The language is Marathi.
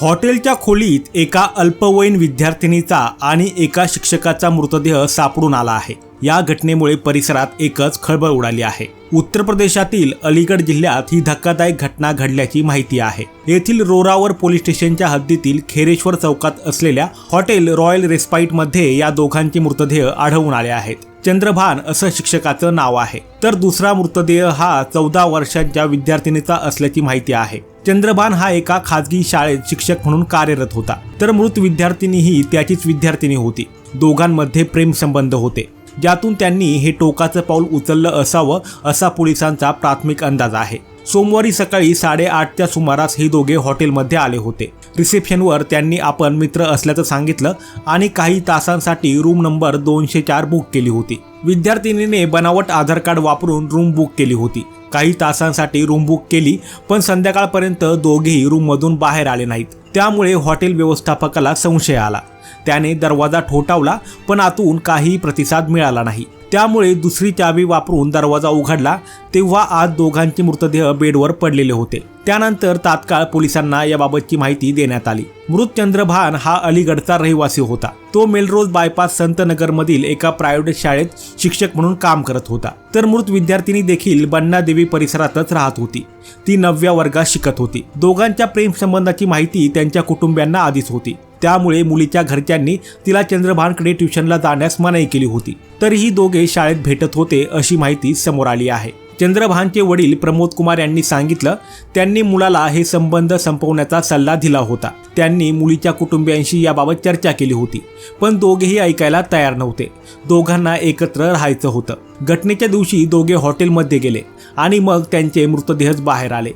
हॉटेलच्या खोलीत एका अल्पवयीन विद्यार्थिनीचा आणि एका शिक्षकाचा मृतदेह सापडून आला आहे. या घटनेमुळे परिसरात एकच खळबळ उडाली आहे. उत्तर प्रदेशातील अलीगड जिल्ह्यात ही धक्कादायक घटना घडल्याची माहिती आहे. येथील रोरावर पोलीस स्टेशनच्या हद्दीतील खेरेश्वर चौकात असलेल्या हॉटेल रॉयल रेस्पाईटमध्ये या दोघांचे मृतदेह आढळून आले आहेत. चंद्रभान असं शिक्षकाचं नाव आहे. तर दुसरा मृतदेह हा चौदा वर्षांच्या विद्यार्थिनीचा असल्याची माहिती आहे. चंद्रभान हा एका खाजगी शाळेत शिक्षक म्हणून कार्यरत होता. तर मृत विद्यार्थिनी ही त्याचीच विद्यार्थिनी होती. दोघांमध्ये प्रेम संबंध होते. ज्यातून त्यांनी हे टोकाचं पाऊल उचललं असावं असा पोलिसांचा प्राथमिक अंदाज आहे. सोमवारी सकाळी साडेआठच्या सुमारास हे दोघे हॉटेलमध्ये आले होते. रिसेप्शनवर त्यांनी आपण मित्र असल्याचं सांगितलं आणि काही तासांसाठी रूम नंबर दोनशे चार बुक केली होती. विद्यार्थिनीने बनावट आधार कार्ड वापरून रूम बुक केली होती. काही तासांसाठी रूम बुक केली पण संध्याकाळपर्यंत दोघेही रूममधून बाहेर आले नाहीत. त्यामुळे हॉटेल व्यवस्थापकाला संशय आला. त्याने दरवाजा ठोठावला पण आतून काही प्रतिसाद मिळाला नाही. त्यामुळे दुसरी चावी वापरून दरवाजा उघडला तेव्हा आज दोघांचे मृतदेह बेडवर पडलेले होते. त्यानंतर तात्काळ पोलिसांना याबाबतची माहिती देण्यात आली. मृत चंद्रभान हा अलीगडचा रहिवासी होता. तो मेलरोज बायपास संतनगरमधील एका प्रायव्हेट शाळेत शिक्षक म्हणून काम करत होता. तर मृत विद्यार्थिनी देखील बन्नादेवी परिसरातच राहत होती. ती नवव्या वर्गात शिकत होती. दोघांच्या प्रेम संबंधाची माहिती त्यांच्या कुटुंबियांना आधीच होती. त्यामुळे मुलीच्या घरच्यांनी तिला चंद्रभानकडे ट्युशनला जाण्यास मनाई केली होती. तरीही दोघे शाळेत भेटत होते अशी माहिती समोर आली आहे. चंद्रभानचे वडील प्रमोद कुमार यांनी सांगितलं त्यांनी मुलाला हे संबंध संपवण्याचा सल्ला दिला होता. त्यांनी मुलीच्या कुटुंबियांशी याबाबत चर्चा केली होती पण दोघेही ऐकायला तयार नव्हते. दोघांना एकत्र राहायचं होतं. घटनेच्या दिवशी दोघे हॉटेलमध्ये गेले आणि मग त्यांचे मृतदेहच बाहेर आले.